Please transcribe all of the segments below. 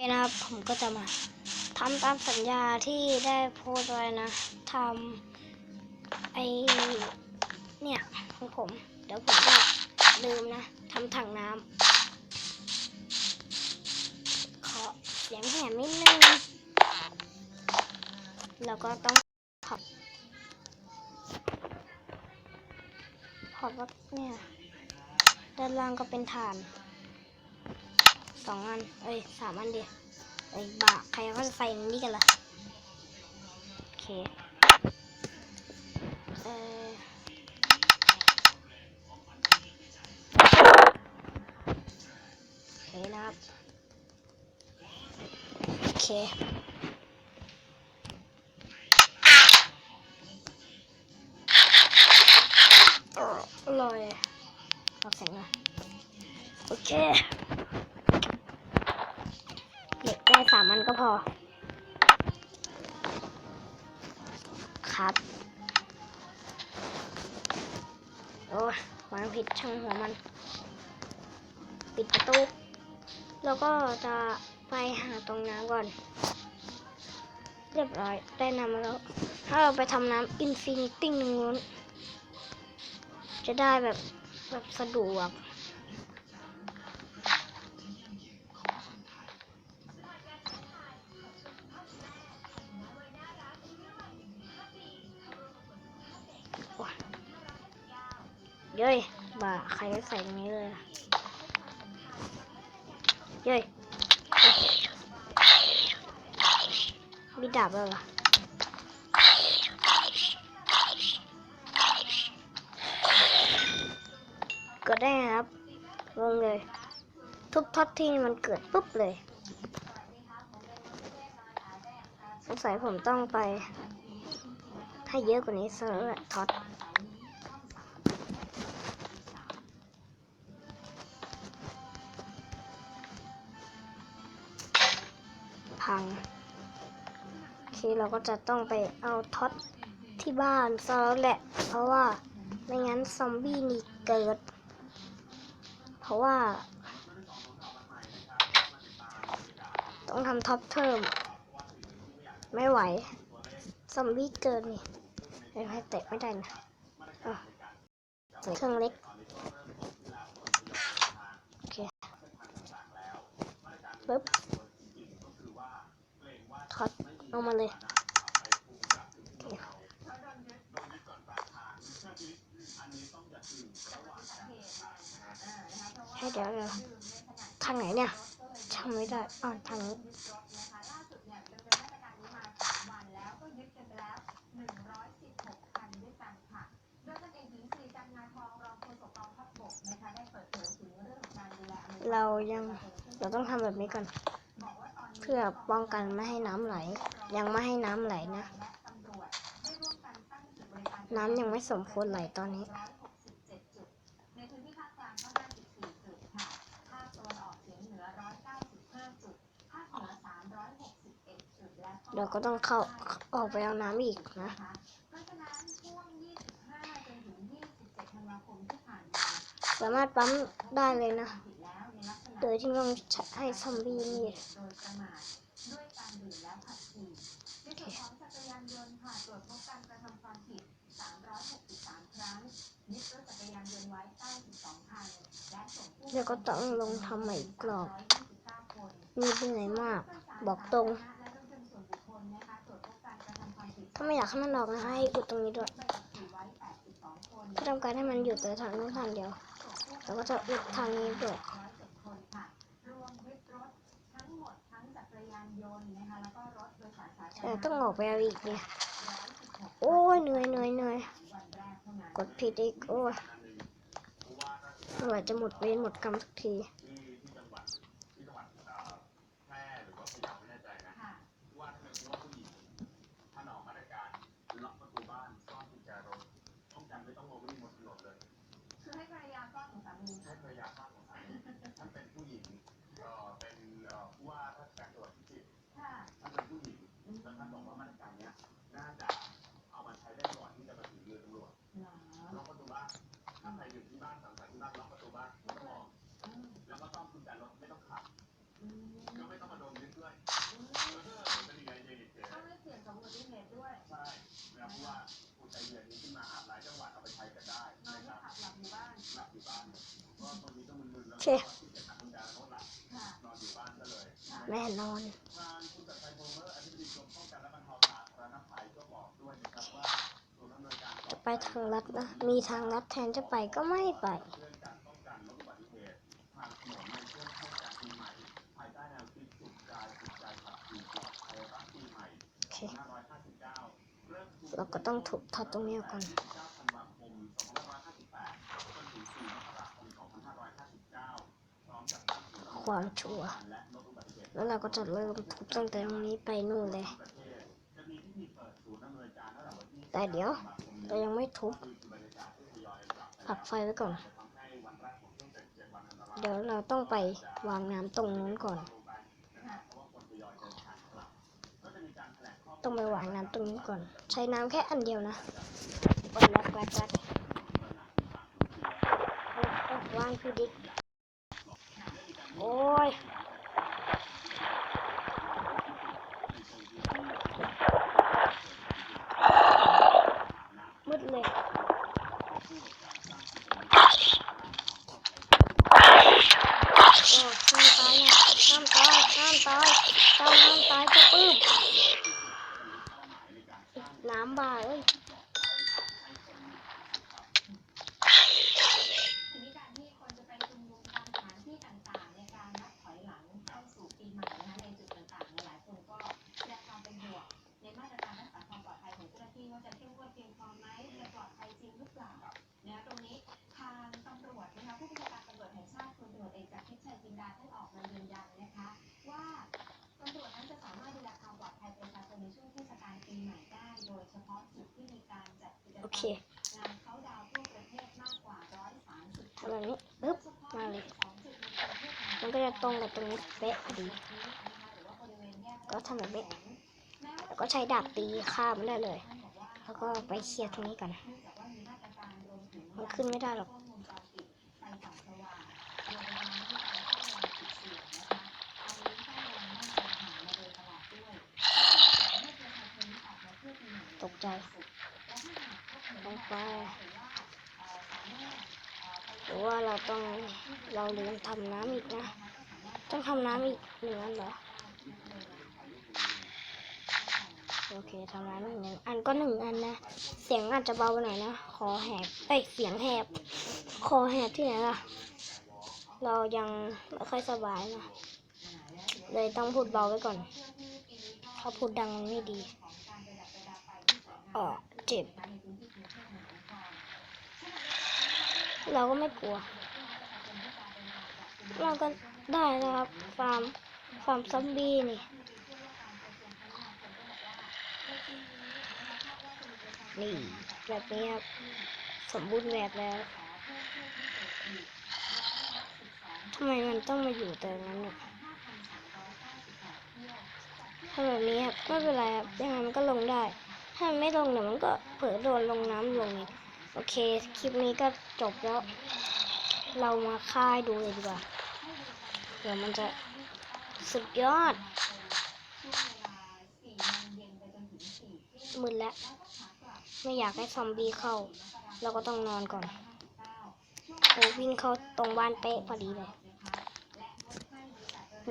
นะครับผมก็จะมาทำตามสัญญาที่ได้โพสต์ไว้นะทำไอเนี่ยของผม เดี๋ยวผมจะลืมนะทำถังน้ำขอเสียงแหบนิดนึงแล้วก็ต้องขอบขอบว่าเนี่ยด้านล่างก็เป็นฐาน สองอัน เอ้ยสามอันเดียวเอ้ยบาใครเขาจะใส่นนี่กันล่ะ โอเค เออโอเคนะครับ โอเคอร่อยขอบเสียงหน่อยโอเค กได้สามอันก็พอ ครับ โอ้วางผิดช่างหัวมัน ปิดประตู แล้วก็จะไปหาตรงน้ำก่อน เรียบร้อย ได้น้ำมาแล้ว ถ้าเราไปทำน้ำอินฟินิตี้นึงนู้น จะได้แบบแบบสะดวก เย้ยบ่าใครก็ใส่ตรงนี้เลยเย้ยมีดาบด้วยเหรอเกิดได้ครับงงเลย ทุบท็อตที่มันเกิดปุ๊บเลยสงสัยผมต้องไป ให้เยอะกว่านี้ซะแล้วแหละท็อต พัง โอเคเราก็จะต้องไปเอาท็อตที่บ้านซะแล้วแหละ เพราะว่าไม่งั้นซอมบี้นี่เกิด เพราะว่า ต้องทำท็อปเพิ่ม ไม่ไหว ซอมบี้เกิดนี่เอ้ยให้เตะไม่ได้นะเครื่องเล็ก โอเคปึ๊บ ท็อตเอา มาเลย ให้เดี๋ยวเดี๋ยวทางไหนเนี่ยจำไม่ได้อ่าทางนี้เรายังเราต้องทำแบบนี้ก่อน เพื่อป้องกันไม่ให้น้ำไหล ยังไม่ให้น้ำไหลนะ น้ำยังไม่สมควรไหลตอนนี้เดี๋ยวก็ต้องเข้าออกไปเอาน้ำอีกนะสามารถปั๊มได้เลยนะ โดยที่ต้องให้ซอมบี้นี่โอเคเดี๋ยวก็ต้องลงทำใหม่กรอบมีเหนื่อยมาก บอกตรง ถ้าไม่อยากให้มันออกนะให้อุดตรงนี้ด้วยถ้าต้องการให้มันอยู่แต่ทางนู้นทางเดียว แล้วก็จะอุดทางนี้ด้วย แต่ต้องออกไปเอาอีกเนี่ยโอ้ยเหนื่อยเหนื่อยเหนื่อยกดผิดอีกโอ้ยเมื่อไหร่จะหมดเวรหมดกรรมสักที เคแน่นอนทางคุณจักรชัยโพเมอร์อธิบดีกรมป้องกันและบรรเทาสาธารณภัยก็บอกด้วยนะครับว่าศูนอนจะไปทางลัดนะ มีทางลัดแทนจะไปก็ไม่ไปเราก็ต้องถูกถอดตรงนี้ออกก่อน 9ธันวาคม2558จนถึง4มกราคม2559พร้อมกับตั้งศูนย์อำนวย ความชัวร์การและลดอุบัติเหตุแล้วเราก็จะเริ่มทุบตั้งแต่ตรงนี้ไปนู่นเลยประเทศจะมีพิธีเปิดศูนย์อำนวยการตั้งแต่วันที่แต่เดี๋ยวเรายังไม่ทุบคือบรรยากาศที่ทยอยกลับไปผลักไฟไว้ก่อนจะทำให้วันแรกของช่วงเจ็ดเจ็ดวันอันตรายเดี๋ยวเราต้องไปวางน้ำตรงนู้นก่อน ต้องไปวางน้ำตรงนี้ก่อน ใช้น้ำแค่อันเดียวนะกดแล้วกดกัดวางคือดิโอ้ย มืดเลย โอ้ห้ามตายนะห้ามตายตายจ้าห้ามตายปื้มน้ำบาเอ้ย เคงานเขาดาวน์ทั่วประเทศมากกว่า130ทำแบบนี้ปึ๊บมาเลย มันก็จะตรงกับตรงนี้เป๊ะพอดี ก็ทำแบบนี้แล้วก็ใช้ดาบตีข้ามได้เลย แล้วก็ไปเคลียร์ตรงนี้ก่อนมันขึ้นไม่ได้หรอกตกใจ ไปหรือว่าเราต้องเราลืมทำน้ำอีกนะ ต้องทำน้ำอีกหนึ่งอันเหรอ โอเคทำน้ำอีกหนึ่งอันก็หนึ่งอันนะ เสียงอาจจะเบาไปหน่อยนะ คอแหบเอ้ยเสียงแหบ คอแหบที่ไหนล่ะ เรายังไม่ค่อยสบายนะ เลยต้องพูดเบาไว้ก่อนถ้าพูดดังมันไม่ดีอ๋อเจ็บ เราก็ไม่กลัว เราก็ได้นะครับฟาร์มฟาร์มซอมบี้นี่นี่แบบนี้ครับสมบูรณ์แบบแล้วทำไมมันต้องมาอยู่แต่นั้นอะถ้าแบบนี้ครับไม่เป็นไรครับยังไงมันก็ลงได้ ถ้ามันไม่ลงเดี๋ยวมันก็เผลอโดนลงน้ำลงอีก โอเค คลิปนี้ก็จบแล้ว เรามาค่ายดูเลยดีกว่า เดี๋ยวมันจะสุดยอดมึนแล้ว ไม่อยากให้ซอมบี้เข้า เราก็ต้องนอนก่อนโอ้วิ่งเข้าตรงบ้านเป๊ะพอดีเลย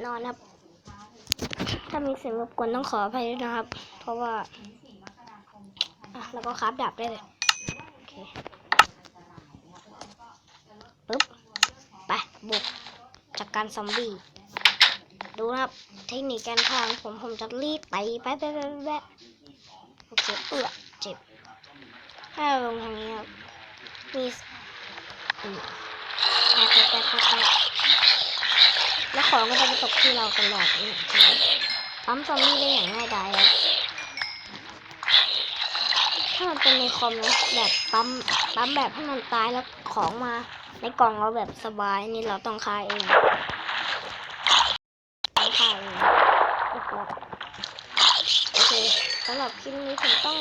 นอนครับ ถ้ามีเสียงรบกวนต้องขออภัยด้วยนะครับ เพราะว่า อะ แล้วก็คราบดับได้เลย ปึ๊บ ไป บุกจัดกการซอมบี้ ดูนะครับ เทคนิคการทางผมผมจะรีบไปไปไปไปไปโอเคเอื้อเจ็บ ถ้าลงทางนี้ครับ มีอืมไปไปไปไปไปแล้วของก็จะไปตกที่เราตลอดนี่ปั๊มซอมบี้ได้อย่างง่ายดายครับ ถ้ามันเป็นในคอมนะแบบปั๊มปั๊มแบบให้มันตายแล้วของมา ในกล่องเราแบบสบายนี่เราต้องคายเองต้องคายเองโอเคสำหรับคลิปนี้ผมต้อง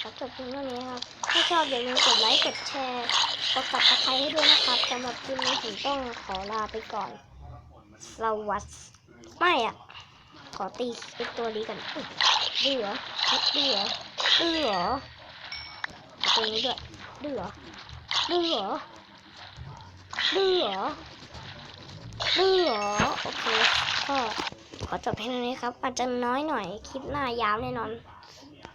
ขอจบเพียงเท่านี้ครับ ถ้าชอบอย่าลืมกดไลค์กดแชร์กดซับสไครต์ให้ด้วยนะครับสำหรับคลิปนี้ผมต้องขอลาไปก่อนสวัสดีไม่อะ ขอตีไอตัวนี้กันดื้อเหรอดื้อเหรอดื้อเหรอ ตรงนี้ด้วยดื้อเหรอดื้อเหรอดื้อเหรอดื้อเหรอโอเคก็ขอจบเพียงนี้ครับ อาจจะน้อยหน่อยคลิปหน้ายาวแน่นอน